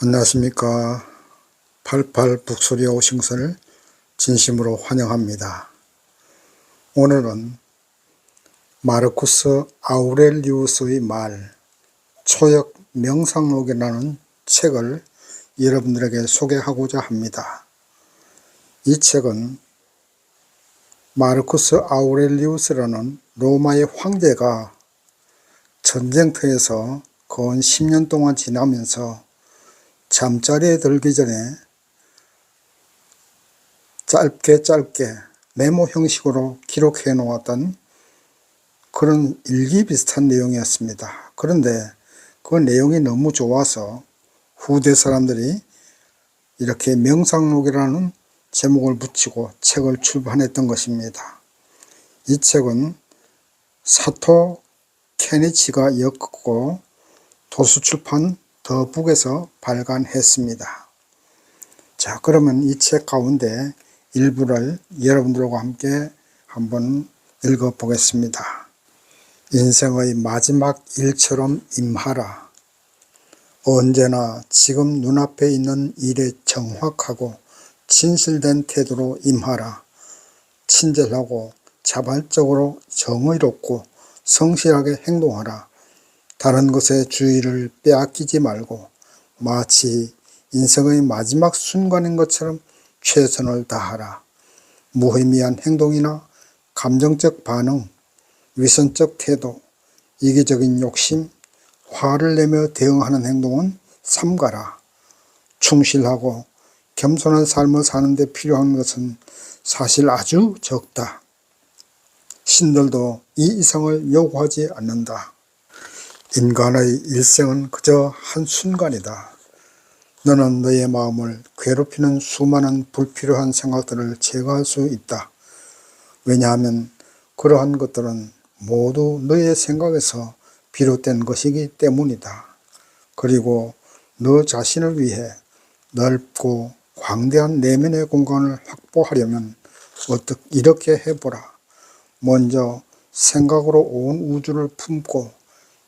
안녕하십니까. 88 북소리 오신 것을 진심으로 환영합니다. 오늘은 마르쿠스 아우렐리우스의 말, 초역 명상록이라는 책을 여러분들에게 소개하고자 합니다. 이 책은 마르쿠스 아우렐리우스라는 로마의 황제가 전쟁터에서 건 10년 동안 지나면서 잠자리에 들기 전에 짧게 짧게 메모 형식으로 기록해 놓았던 그런 일기 비슷한 내용이었습니다. 그런데 그 내용이 너무 좋아서 후대 사람들이 이렇게 명상록이라는 제목을 붙이고 책을 출판했던 것입니다. 이 책은 사토 케니치가 엮고 도수출판 더 북에서 발간했습니다. 자, 그러면 이 책 가운데 일부를 여러분들과 함께 한번 읽어 보겠습니다. 인생의 마지막 일처럼 임하라. 언제나 지금 눈앞에 있는 일에 정확하고 진실된 태도로 임하라. 친절하고 자발적으로 정의롭고 성실하게 행동하라. 다른 것에 주의를 빼앗기지 말고 마치 인생의 마지막 순간인 것처럼 최선을 다하라. 무의미한 행동이나 감정적 반응, 위선적 태도, 이기적인 욕심, 화를 내며 대응하는 행동은 삼가라. 충실하고 겸손한 삶을 사는데 필요한 것은 사실 아주 적다. 신들도 이 이상을 요구하지 않는다. 인간의 일생은 그저 한순간이다. 너는 너의 마음을 괴롭히는 수많은 불필요한 생각들을 제거할 수 있다. 왜냐하면 그러한 것들은 모두 너의 생각에서 비롯된 것이기 때문이다. 그리고 너 자신을 위해 넓고 광대한 내면의 공간을 확보하려면 어떻게 이렇게 해보라. 먼저 생각으로 온 우주를 품고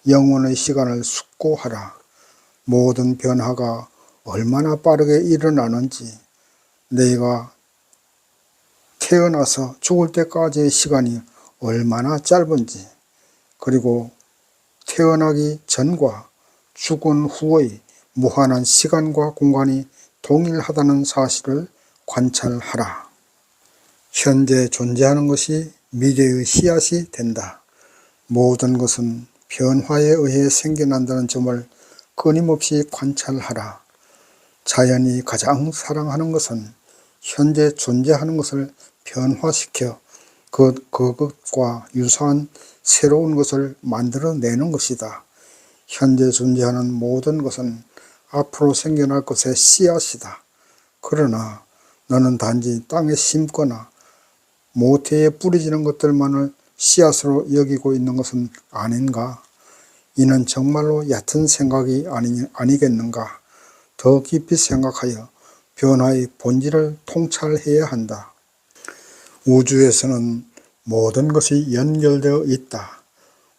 영원의 시간을 숙고하라. 모든 변화가 얼마나 빠르게 일어나는지 내가 태어나서 죽을 때까지의 시간이 얼마나 짧은지 그리고 태어나기 전과 죽은 후의 무한한 시간과 공간이 동일하다는 사실을 관찰하라. 현재 존재하는 것이 미래의 씨앗이 된다. 모든 것은 변화에 의해 생겨난다는 점을 끊임없이 관찰하라. 자연이 가장 사랑하는 것은 현재 존재하는 것을 변화시켜 그, 그것과 유사한 새로운 것을 만들어내는 것이다. 현재 존재하는 모든 것은 앞으로 생겨날 것의 씨앗이다. 그러나 너는 단지 땅에 심거나 모태에 뿌려지는 것들만을 씨앗으로 여기고 있는 것은 아닌가? 이는 정말로 얕은 생각이 아니, 아니겠는가? 더 깊이 생각하여 변화의 본질을 통찰해야 한다. 우주에서는 모든 것이 연결되어 있다.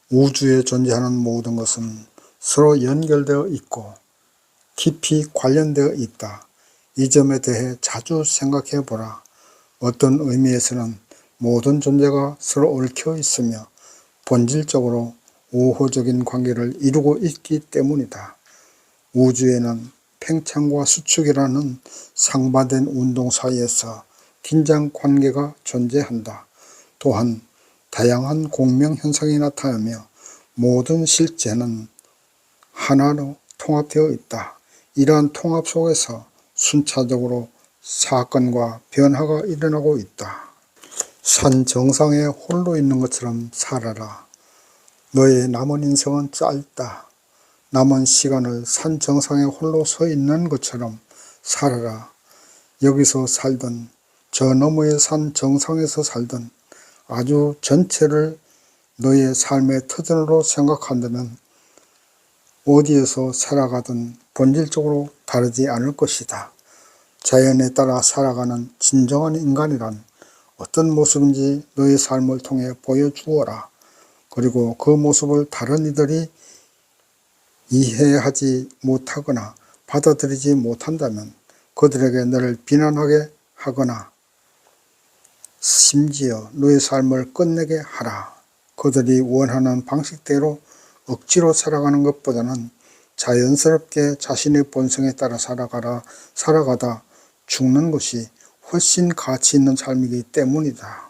우주에 존재하는 모든 것은 서로 연결되어 있고 깊이 관련되어 있다. 이 점에 대해 자주 생각해 보라. 어떤 의미에서는 모든 존재가 서로 얽혀 있으며 본질적으로 우호적인 관계를 이루고 있기 때문이다. 우주에는 팽창과 수축이라는 상반된 운동 사이에서 긴장 관계가 존재한다. 또한 다양한 공명 현상이 나타나며 모든 실제는 하나로 통합되어 있다. 이러한 통합 속에서 순차적으로 사건과 변화가 일어나고 있다. 산 정상에 홀로 있는 것처럼 살아라. 너의 남은 인생은 짧다. 남은 시간을 산 정상에 홀로 서 있는 것처럼 살아라. 여기서 살든 저 너머의 산 정상에서 살든 아주 전체를 너의 삶의 터전으로 생각한다면 어디에서 살아가든 본질적으로 다르지 않을 것이다. 자연에 따라 살아가는 진정한 인간이란 어떤 모습인지 너의 삶을 통해 보여주어라. 그리고 그 모습을 다른 이들이 이해하지 못하거나 받아들이지 못한다면 그들에게 너를 비난하게 하거나 심지어 너의 삶을 끝내게 하라. 그들이 원하는 방식대로 억지로 살아가는 것보다는 자연스럽게 자신의 본성에 따라 살아가라, 살아가다 죽는 것이 훨씬 가치 있는 삶이기 때문이다.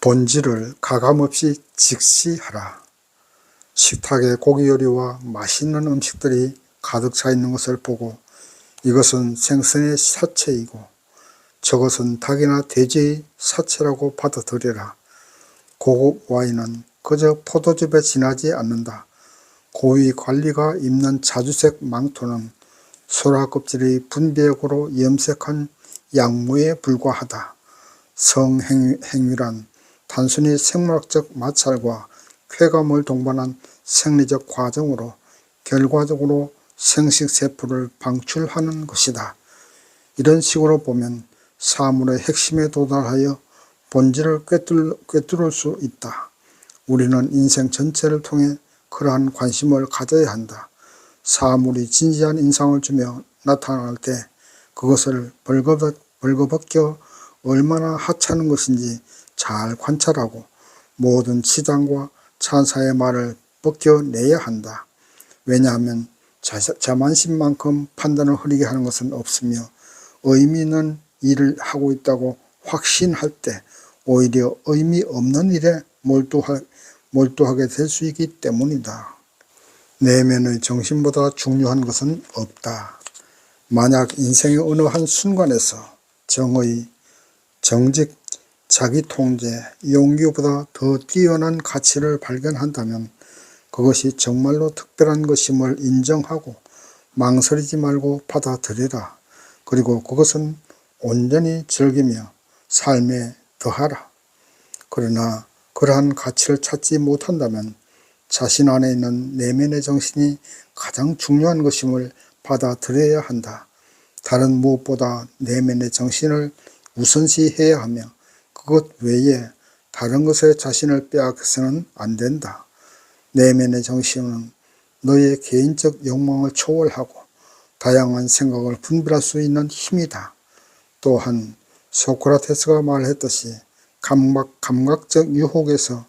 본질을 가감없이 직시하라. 식탁에 고기 요리와 맛있는 음식들이 가득 차 있는 것을 보고 이것은 생선의 사체이고 저것은 닭이나 돼지의 사체라고 받아들여라. 고급 와인은 그저 포도즙에 지나지 않는다. 고위 관리가 입는 자주색 망토는 소라 껍질의 분비액으로 염색한 양모에 불과하다. 성행위란 단순히 생물학적 마찰과 쾌감을 동반한 생리적 과정으로 결과적으로 생식세포를 방출하는 것이다. 이런 식으로 보면 사물의 핵심에 도달하여 본질을 꿰뚫, 꿰뚫을 수 있다. 우리는 인생 전체를 통해 그러한 관심을 가져야 한다. 사물이 진지한 인상을 주며 나타날 때 그것을 벌거벗, 벌거벗겨 얼마나 하찮은 것인지 잘 관찰하고 모든 치장과 찬사의 말을 벗겨내야 한다. 왜냐하면 자, 자만심만큼 판단을 흐리게 하는 것은 없으며 의미 있는 일을 하고 있다고 확신할 때 오히려 의미 없는 일에 몰두하, 몰두하게 될 수 있기 때문이다. 내면의 정신보다 중요한 것은 없다. 만약 인생의 어느 한 순간에서 정의, 정직, 자기 통제, 용기보다 더 뛰어난 가치를 발견한다면 그것이 정말로 특별한 것임을 인정하고 망설이지 말고 받아들이라. 그리고 그것은 온전히 즐기며 삶에 더하라. 그러나 그러한 가치를 찾지 못한다면 자신 안에 있는 내면의 정신이 가장 중요한 것임을 받아들여야 한다. 다른 무엇보다 내면의 정신을 우선시해야 하며 그것 외에 다른 것에 자신을 빼앗겨서는 안 된다. 내면의 정신은 너의 개인적 욕망을 초월하고 다양한 생각을 분별할 수 있는 힘이다. 또한 소크라테스가 말했듯이 감각, 감각적 유혹에서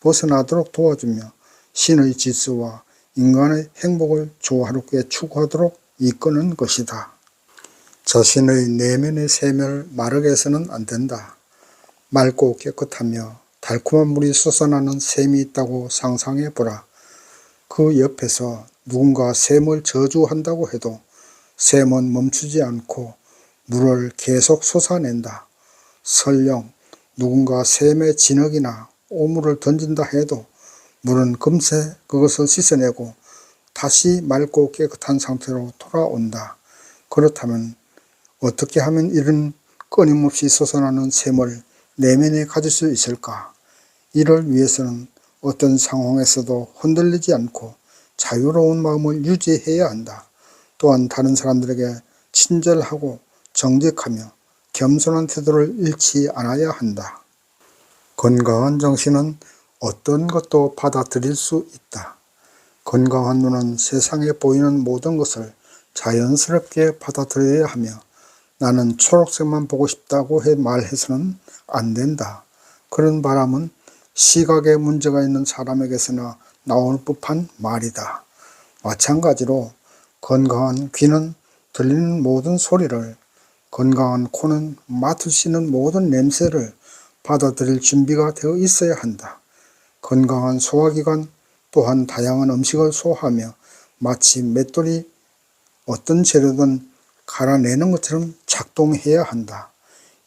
벗어나도록 도와주며 신의 질서와 인간의 행복을 조화롭게 추구하도록 이끄는 것이다. 자신의 내면의 샘을 마르게 해서는 안 된다. 맑고 깨끗하며 달콤한 물이 솟아나는 샘이 있다고 상상해 보라. 그 옆에서 누군가 샘을 저주한다고 해도 샘은 멈추지 않고 물을 계속 솟아낸다. 설령 누군가 샘의 진흙이나 오물을 던진다 해도 물은 금세 그것을 씻어내고 다시 맑고 깨끗한 상태로 돌아온다. 그렇다면 어떻게 하면 이런 끊임없이 솟아나는 샘을 내면에 가질 수 있을까? 이를 위해서는 어떤 상황에서도 흔들리지 않고 자유로운 마음을 유지해야 한다. 또한 다른 사람들에게 친절하고 정직하며 겸손한 태도를 잃지 않아야 한다. 건강한 정신은 어떤 것도 받아들일 수 있다. 건강한 눈은 세상에 보이는 모든 것을 자연스럽게 받아들여야 하며 나는 초록색만 보고 싶다고 해 말해서는 안 된다. 그런 바람은 시각에 문제가 있는 사람에게서나 나올 법한 말이다. 마찬가지로 건강한 귀는 들리는 모든 소리를 건강한 코는 맡을 수 있는 모든 냄새를 받아들일 준비가 되어 있어야 한다. 건강한 소화기관 또한 다양한 음식을 소화하며 마치 맷돌이 어떤 재료든 갈아내는 것처럼 작동해야 한다.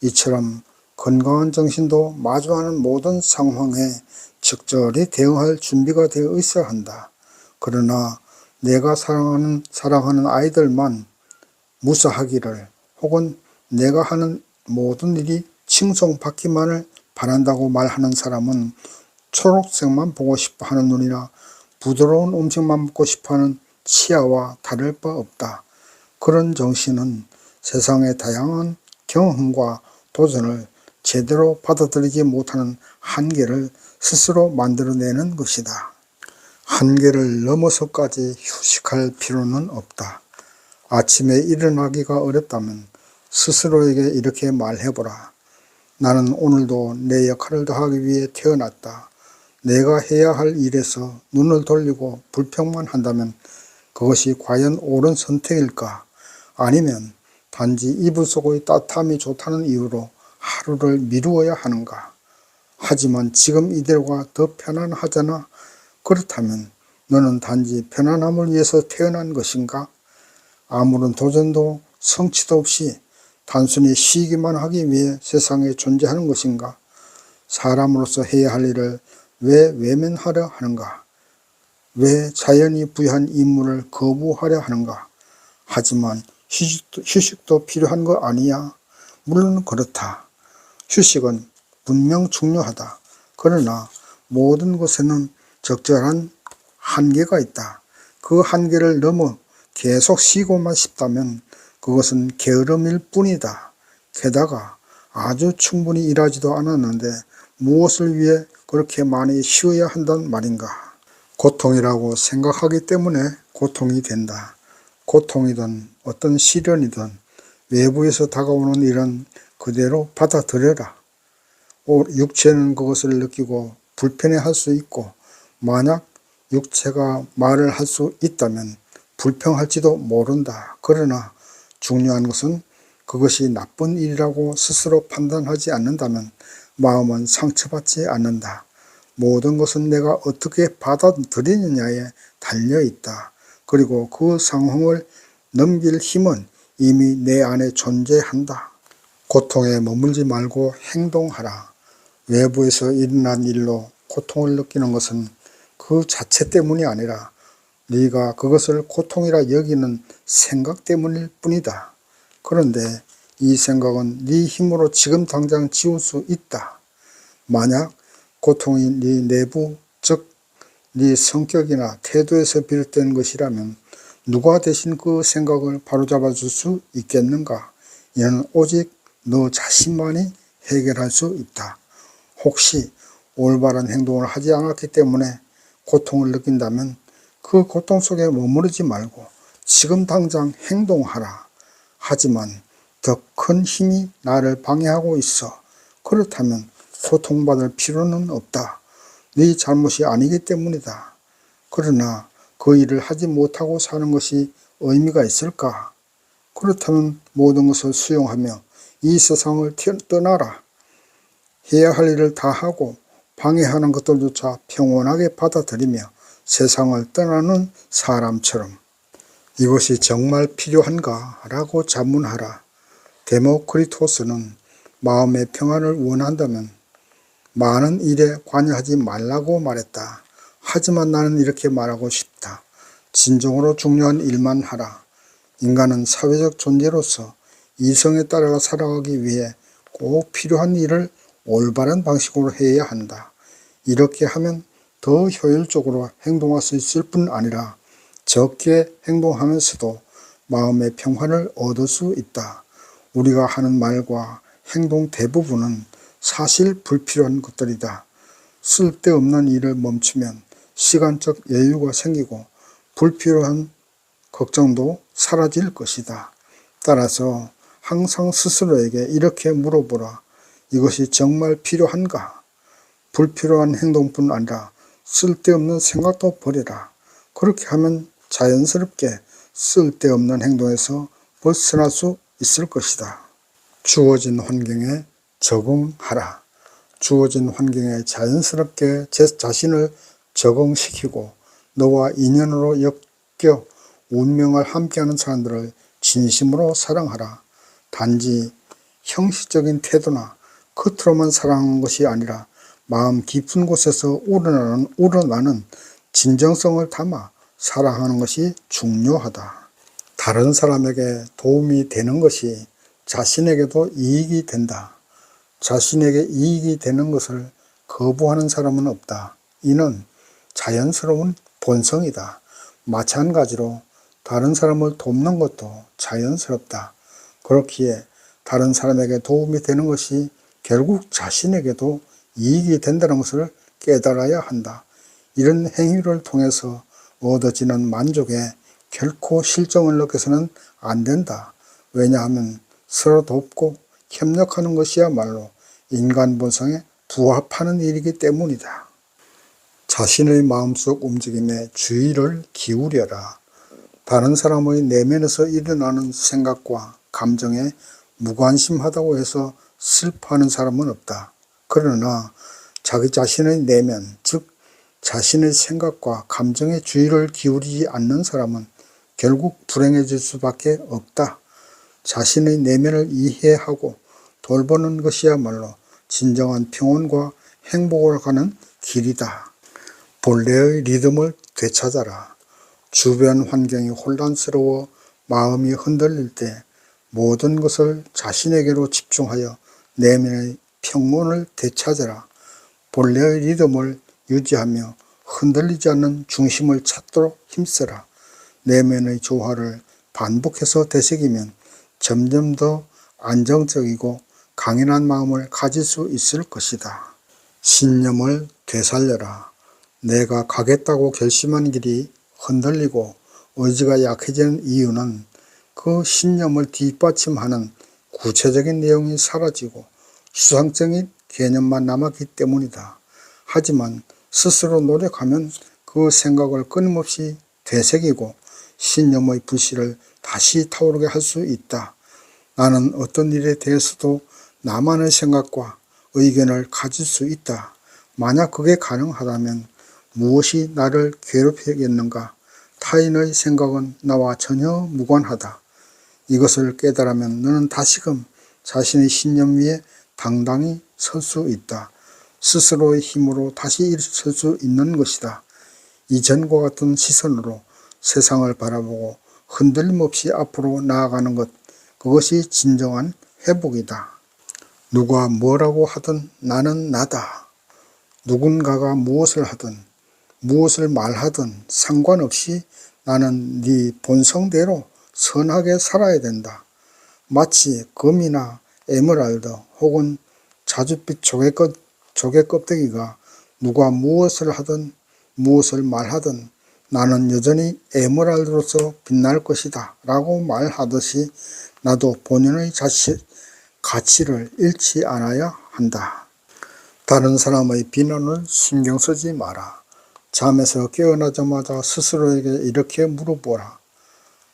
이처럼 건강한 정신도 마주하는 모든 상황에 적절히 대응할 준비가 되어 있어야 한다. 그러나 내가 사랑하는, 사랑하는 아이들만 무사하기를 혹은 내가 하는 모든 일이 칭송받기만을 바란다고 말하는 사람은 초록색만 보고 싶어 하는 눈이나 부드러운 음식만 먹고 싶어 하는 치아와 다를 바 없다. 그런 정신은 세상의 다양한 경험과 도전을 제대로 받아들이지 못하는 한계를 스스로 만들어내는 것이다. 한계를 넘어서까지 휴식할 필요는 없다. 아침에 일어나기가 어렵다면 스스로에게 이렇게 말해보라. 나는 오늘도 내 역할을 다하기 위해 태어났다. 내가 해야 할 일에서 눈을 돌리고 불평만 한다면 그것이 과연 옳은 선택일까? 아니면 단지 이불 속의 따뜻함이 좋다는 이유로 하루를 미루어야 하는가? 하지만 지금 이대로가 더 편안하잖아. 그렇다면 너는 단지 편안함을 위해서 태어난 것인가? 아무런 도전도 성취도 없이 단순히 쉬기만 하기 위해 세상에 존재하는 것인가? 사람으로서 해야 할 일을 왜 외면하려 하는가? 왜 자연이 부여한 임무를 거부하려 하는가? 하지만 휴식도, 휴식도 필요한 거 아니야? 물론 그렇다. 휴식은 분명 중요하다. 그러나 모든 것에는 적절한 한계가 있다. 그 한계를 넘어 계속 쉬고만 싶다면 그것은 게으름일 뿐이다. 게다가 아주 충분히 일하지도 않았는데 무엇을 위해 그렇게 많이 쉬어야 한단 말인가. 고통이라고 생각하기 때문에 고통이 된다. 고통이든 어떤 시련이든 외부에서 다가오는 일은 그대로 받아들여라. 육체는 그것을 느끼고 불편해할 수 있고 만약 육체가 말을 할 수 있다면 불평할지도 모른다. 그러나 중요한 것은 그것이 나쁜 일이라고 스스로 판단하지 않는다면 마음은 상처받지 않는다. 모든 것은 내가 어떻게 받아들이느냐에 달려 있다. 그리고 그 상황을 넘길 힘은 이미 내 안에 존재한다. 고통에 머물지 말고 행동하라. 외부에서 일어난 일로 고통을 느끼는 것은 그 자체 때문이 아니라 네가 그것을 고통이라 여기는 생각 때문일 뿐이다. 그런데 이 생각은 네 힘으로 지금 당장 지울 수 있다. 만약 고통이 네 내부 즉 네 성격이나 태도에서 비롯된 것이라면 누가 대신 그 생각을 바로잡아 줄 수 있겠는가? 이는 오직 너 자신만이 해결할 수 있다. 혹시 올바른 행동을 하지 않았기 때문에 고통을 느낀다면 그 고통 속에 머무르지 말고 지금 당장 행동하라. 하지만 더 큰 힘이 나를 방해하고 있어. 그렇다면 고통받을 필요는 없다. 네 잘못이 아니기 때문이다. 그러나 그 일을 하지 못하고 사는 것이 의미가 있을까? 그렇다면 모든 것을 수용하며 이 세상을 떠나라. 해야 할 일을 다 하고 방해하는 것들조차 평온하게 받아들이며 세상을 떠나는 사람처럼 이것이 정말 필요한가? 라고 자문하라. 데모크리토스는 마음의 평안을 원한다면 많은 일에 관여하지 말라고 말했다. 하지만 나는 이렇게 말하고 싶다. 진정으로 중요한 일만 하라. 인간은 사회적 존재로서 이성에 따라 살아가기 위해 꼭 필요한 일을 올바른 방식으로 해야 한다. 이렇게 하면 더 효율적으로 행동할 수 있을 뿐 아니라 적게 행동하면서도 마음의 평화를 얻을 수 있다. 우리가 하는 말과 행동 대부분은 사실 불필요한 것들이다. 쓸데없는 일을 멈추면 시간적 여유가 생기고 불필요한 걱정도 사라질 것이다. 따라서 항상 스스로에게 이렇게 물어보라. 이것이 정말 필요한가? 불필요한 행동뿐 아니라 쓸데없는 생각도 버려라. 그렇게 하면 자연스럽게 쓸데없는 행동에서 벗어날 수 있을 것이다. 주어진 환경에 적응하라. 주어진 환경에 자연스럽게 제 자신을 적응시키고 너와 인연으로 엮여 운명을 함께하는 사람들을 진심으로 사랑하라. 단지 형식적인 태도나 겉으로만 사랑하는 것이 아니라 마음 깊은 곳에서 우러나는, 우러나는 진정성을 담아 사랑하는 것이 중요하다. 다른 사람에게 도움이 되는 것이 자신에게도 이익이 된다. 자신에게 이익이 되는 것을 거부하는 사람은 없다. 이는 자연스러운 본성이다. 마찬가지로 다른 사람을 돕는 것도 자연스럽다. 그렇기에 다른 사람에게 도움이 되는 것이 결국 자신에게도 이익이 된다는 것을 깨달아야 한다. 이런 행위를 통해서 얻어지는 만족에 결코 실정을 느껴서는 안 된다. 왜냐하면 서로 돕고 협력하는 것이야말로 인간 본성에 부합하는 일이기 때문이다. 자신의 마음속 움직임에 주의를 기울여라. 다른 사람의 내면에서 일어나는 생각과 감정에 무관심하다고 해서 슬퍼하는 사람은 없다. 그러나 자기 자신의 내면, 즉 자신의 생각과 감정에 주의를 기울이지 않는 사람은 결국 불행해질 수밖에 없다. 자신의 내면을 이해하고 돌보는 것이야말로 진정한 평온과 행복을 가는 길이다. 본래의 리듬을 되찾아라. 주변 환경이 혼란스러워 마음이 흔들릴 때 모든 것을 자신에게로 집중하여 내면의 평온을 되찾아라. 본래의 리듬을 유지하며 흔들리지 않는 중심을 찾도록 힘써라. 내면의 조화를 반복해서 되새기면 점점 더 안정적이고 강인한 마음을 가질 수 있을 것이다. 신념을 되살려라. 내가 가겠다고 결심한 길이 흔들리고 의지가 약해지는 이유는 그 신념을 뒷받침하는 구체적인 내용이 사라지고 수상적인 개념만 남았기 때문이다. 하지만 스스로 노력하면 그 생각을 끊임없이 되새기고 신념의 불씨를 다시 타오르게 할 수 있다. 나는 어떤 일에 대해서도 나만의 생각과 의견을 가질 수 있다. 만약 그게 가능하다면 무엇이 나를 괴롭히겠는가? 타인의 생각은 나와 전혀 무관하다. 이것을 깨달으면 너는 다시금 자신의 신념 위에 당당히 설 수 있다. 스스로의 힘으로 다시 일어설 수 있는 것이다. 이전과 같은 시선으로 세상을 바라보고 흔들림 없이 앞으로 나아가는 것, 그것이 진정한 회복이다. 누가 뭐라고 하든 나는 나다. 누군가가 무엇을 하든 무엇을 말하든 상관없이 나는 네 본성대로 선하게 살아야 된다. 마치 금이나 에메랄드 혹은 자줏빛 조개, 껍, 조개 껍데기가 누가 무엇을 하든 무엇을 말하든 나는 여전히 에메랄드로서 빛날 것이다 라고 말하듯이 나도 본인의 자신, 가치를 잃지 않아야 한다. 다른 사람의 비난을 신경 쓰지 마라. 잠에서 깨어나자마자 스스로에게 이렇게 물어보라.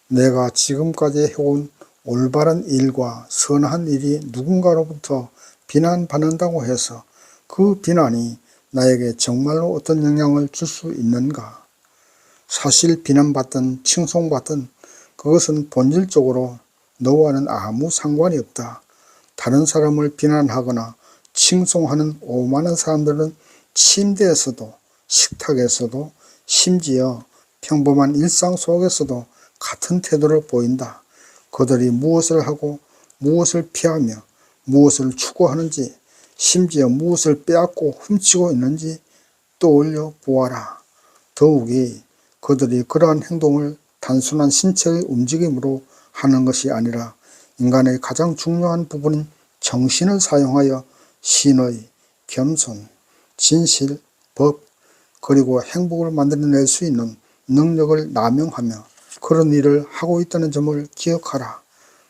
내가 지금까지 해온 올바른 일과 선한 일이 누군가로부터 비난받는다고 해서 그 비난이 나에게 정말로 어떤 영향을 줄 수 있는가? 사실 비난받든 칭송받든 그것은 본질적으로 너와는 아무 상관이 없다. 다른 사람을 비난하거나 칭송하는 오만한 사람들은 침대에서도 식탁에서도 심지어 평범한 일상 속에서도 같은 태도를 보인다. 그들이 무엇을 하고 무엇을 피하며 무엇을 추구하는지 심지어 무엇을 빼앗고 훔치고 있는지 떠올려 보아라. 더욱이 그들이 그러한 행동을 단순한 신체의 움직임으로 하는 것이 아니라 인간의 가장 중요한 부분인 정신을 사용하여 신의, 겸손, 진실, 법, 그리고 행복을 만들어낼 수 있는 능력을 남용하며 그런 일을 하고 있다는 점을 기억하라.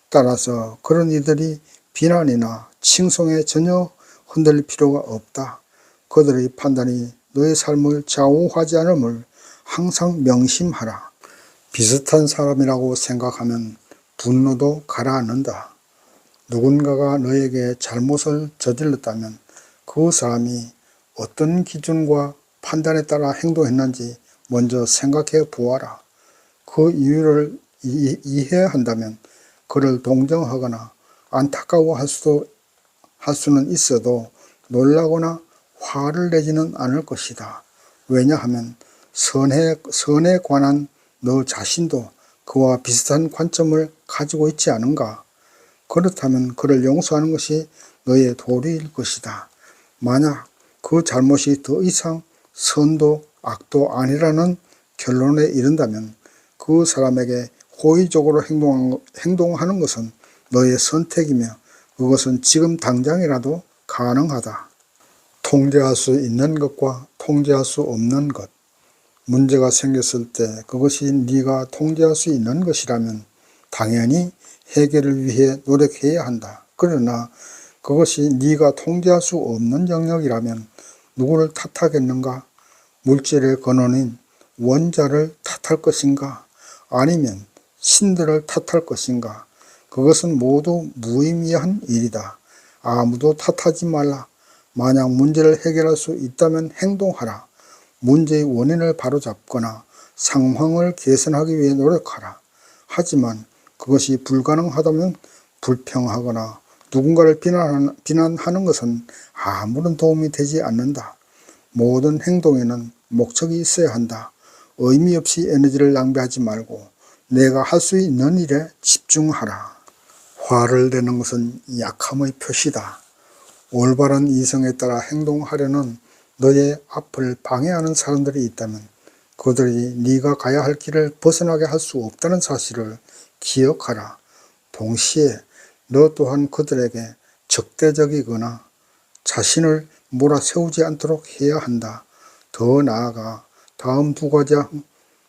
따라서 그런 이들이 비난이나 칭송에 전혀 흔들릴 필요가 없다. 그들의 판단이 너의 삶을 좌우하지 않음을 항상 명심하라. 비슷한 사람이라고 생각하면 분노도 가라앉는다. 누군가가 너에게 잘못을 저질렀다면 그 사람이 어떤 기준과 판단에 따라 행동했는지 먼저 생각해 보아라. 그 이유를 이, 이해해야 한다면 그를 동정하거나 안타까워할 수도 할 수는 있어도 놀라거나 화를 내지는 않을 것이다. 왜냐하면 선해, 선에 관한 너 자신도 그와 비슷한 관점을 가지고 있지 않은가? 그렇다면 그를 용서하는 것이 너의 도리일 것이다. 만약 그 잘못이 더 이상 선도 악도 아니라는 결론에 이른다면 그 사람에게 호의적으로 행동하는 것은 너의 선택이며 그것은 지금 당장이라도 가능하다. 통제할 수 있는 것과 통제할 수 없는 것. 문제가 생겼을 때 그것이 네가 통제할 수 있는 것이라면 당연히 해결을 위해 노력해야 한다. 그러나 그것이 네가 통제할 수 없는 영역이라면 누구를 탓하겠는가? 물질의 근원인 원자를 탓할 것인가? 아니면 신들을 탓할 것인가? 그것은 모두 무의미한 일이다. 아무도 탓하지 말라. 만약 문제를 해결할 수 있다면 행동하라. 문제의 원인을 바로잡거나 상황을 개선하기 위해 노력하라. 하지만 그것이 불가능하다면 불평하거나 누군가를 비난하는, 비난하는 것은 아무런 도움이 되지 않는다. 모든 행동에는 목적이 있어야 한다. 의미 없이 에너지를 낭비하지 말고 내가 할 수 있는 일에 집중하라. 화를 내는 것은 약함의 표시다. 올바른 이성에 따라 행동하려는 너의 앞을 방해하는 사람들이 있다면 그들이 네가 가야 할 길을 벗어나게 할 수 없다는 사실을 기억하라. 동시에 너 또한 그들에게 적대적이거나 자신을 몰아세우지 않도록 해야 한다. 더 나아가 다음 두 가지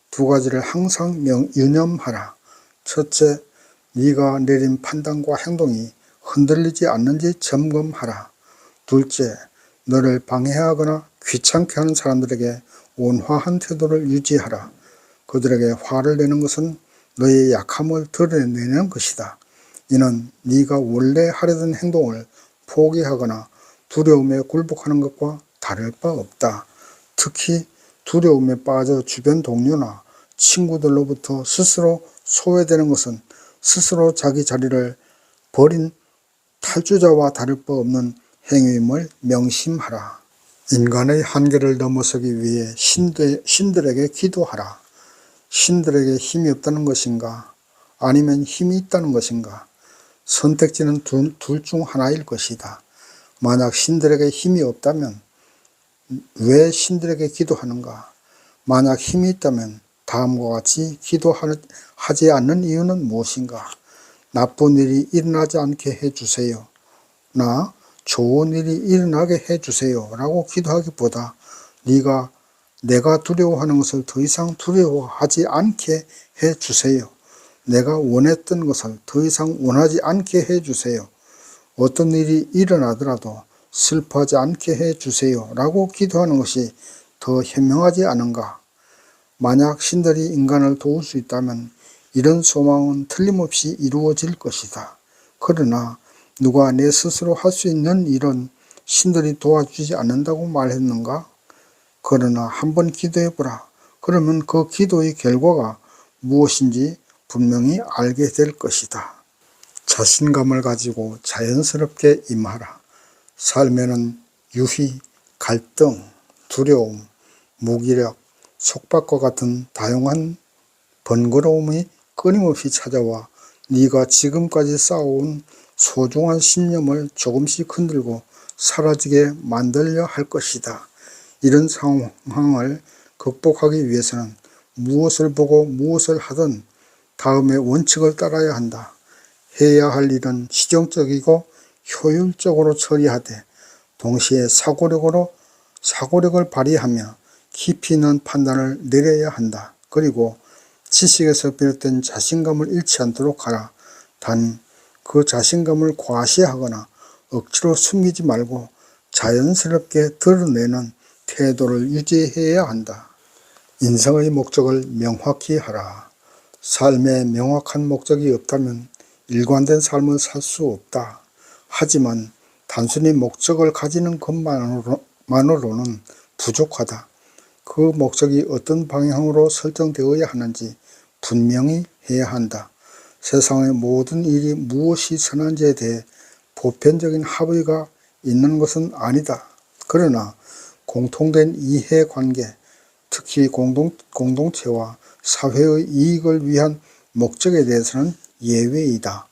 두 가지를 항상 명, 유념하라. 첫째, 네가 내린 판단과 행동이 흔들리지 않는지 점검하라. 둘째, 너를 방해하거나 귀찮게 하는 사람들에게 온화한 태도를 유지하라. 그들에게 화를 내는 것은 너의 약함을 드러내는 것이다. 이는 네가 원래 하려던 행동을 포기하거나 두려움에 굴복하는 것과 다를 바 없다. 특히 두려움에 빠져 주변 동료나 친구들로부터 스스로 소외되는 것은 스스로 자기 자리를 버린 탈주자와 다를 바 없는 행위임을 명심하라. 인간의 한계를 넘어서기 위해 신들, 신들에게 기도하라. 신들에게 힘이 없다는 것인가? 아니면 힘이 있다는 것인가? 선택지는 둘 중 하나일 것이다. 만약 신들에게 힘이 없다면 왜 신들에게 기도하는가? 만약 힘이 있다면 다음과 같이 기도하지 않는 이유는 무엇인가? 나쁜 일이 일어나지 않게 해주세요. 나 좋은 일이 일어나게 해주세요. 라고 기도하기보다 네가 내가 두려워하는 것을 더 이상 두려워하지 않게 해주세요. 내가 원했던 것을 더 이상 원하지 않게 해주세요. 어떤 일이 일어나더라도 슬퍼하지 않게 해주세요. 라고 기도하는 것이 더 현명하지 않은가? 만약 신들이 인간을 도울 수 있다면 이런 소망은 틀림없이 이루어질 것이다. 그러나 누가 내 스스로 할 수 있는 일은 신들이 도와주지 않는다고 말했는가? 그러나 한번 기도해 보라. 그러면 그 기도의 결과가 무엇인지 분명히 알게 될 것이다. 자신감을 가지고 자연스럽게 임하라. 삶에는 유희, 갈등, 두려움, 무기력, 속박과 같은 다양한 번거로움이 끊임없이 찾아와 네가 지금까지 쌓아온 소중한 신념을 조금씩 흔들고 사라지게 만들려 할 것이다. 이런 상황을 극복하기 위해서는 무엇을 보고 무엇을 하든 다음의 원칙을 따라야 한다. 해야 할 일은 시정적이고 효율적으로 처리하되 동시에 사고력으로 사고력을 발휘하며 깊이 있는 판단을 내려야 한다. 그리고 지식에서 비롯된 자신감을 잃지 않도록 하라. 단 그 자신감을 과시하거나 억지로 숨기지 말고 자연스럽게 드러내는 태도를 유지해야 한다. 인생의 목적을 명확히 하라. 삶에 명확한 목적이 없다면 일관된 삶을 살 수 없다. 하지만 단순히 목적을 가지는 것만으로는 부족하다. 그 목적이 어떤 방향으로 설정되어야 하는지 분명히 해야 한다. 세상의 모든 일이 무엇이 선한지에 대해 보편적인 합의가 있는 것은 아니다. 그러나 공통된 이해관계, 특히 공동, 공동체와 사회의 이익을 위한 목적에 대해서는 예외이다.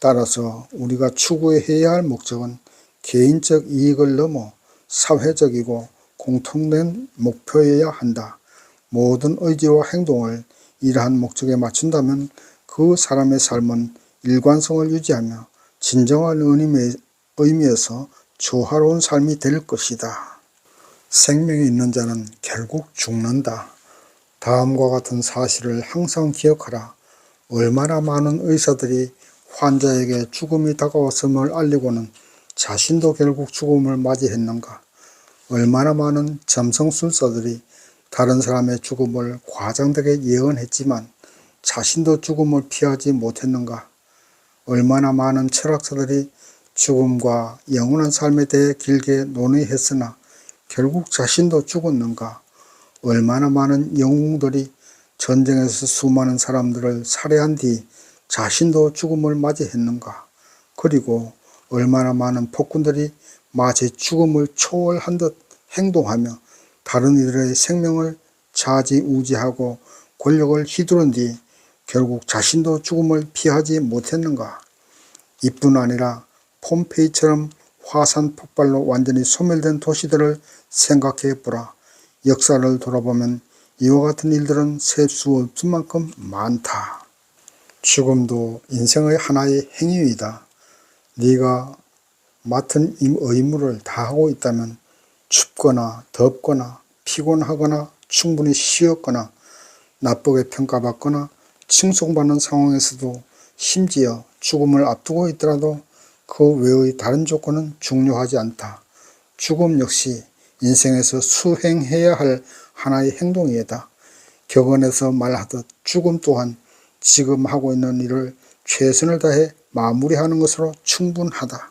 따라서 우리가 추구해야 할 목적은 개인적 이익을 넘어 사회적이고 공통된 목표여야 한다. 모든 의지와 행동을 이러한 목적에 맞춘다면 그 사람의 삶은 일관성을 유지하며 진정한 의미에서 조화로운 삶이 될 것이다. 생명이 있는 자는 결국 죽는다. 다음과 같은 사실을 항상 기억하라. 얼마나 많은 의사들이 환자에게 죽음이 다가왔음을 알리고는 자신도 결국 죽음을 맞이했는가. 얼마나 많은 점성술사들이 다른 사람의 죽음을 과장되게 예언했지만 자신도 죽음을 피하지 못했는가. 얼마나 많은 철학자들이 죽음과 영원한 삶에 대해 길게 논의했으나 결국 자신도 죽었는가. 얼마나 많은 영웅들이 전쟁에서 수많은 사람들을 살해한 뒤 자신도 죽음을 맞이했는가. 그리고 얼마나 많은 폭군들이 마치 죽음을 초월한 듯 행동하며 다른 이들의 생명을 좌지우지하고 권력을 휘두른 뒤 결국 자신도 죽음을 피하지 못했는가. 이뿐 아니라 폼페이처럼 화산 폭발로 완전히 소멸된 도시들을 생각해 보라. 역사를 돌아보면 이와 같은 일들은 셀 수 없을 만큼 많다. 죽음도 인생의 하나의 행위이다. 네가 맡은 임- 의무를 다하고 있다면 춥거나 덥거나 피곤하거나 충분히 쉬었거나 나쁘게 평가받거나 칭송받는 상황에서도 심지어 죽음을 앞두고 있더라도 그 외의 다른 조건은 중요하지 않다. 죽음 역시 인생에서 수행해야 할 하나의 행동이다. 격언에서 말하듯 죽음 또한 지금 하고 있는 일을 최선을 다해 마무리하는 것으로 충분하다.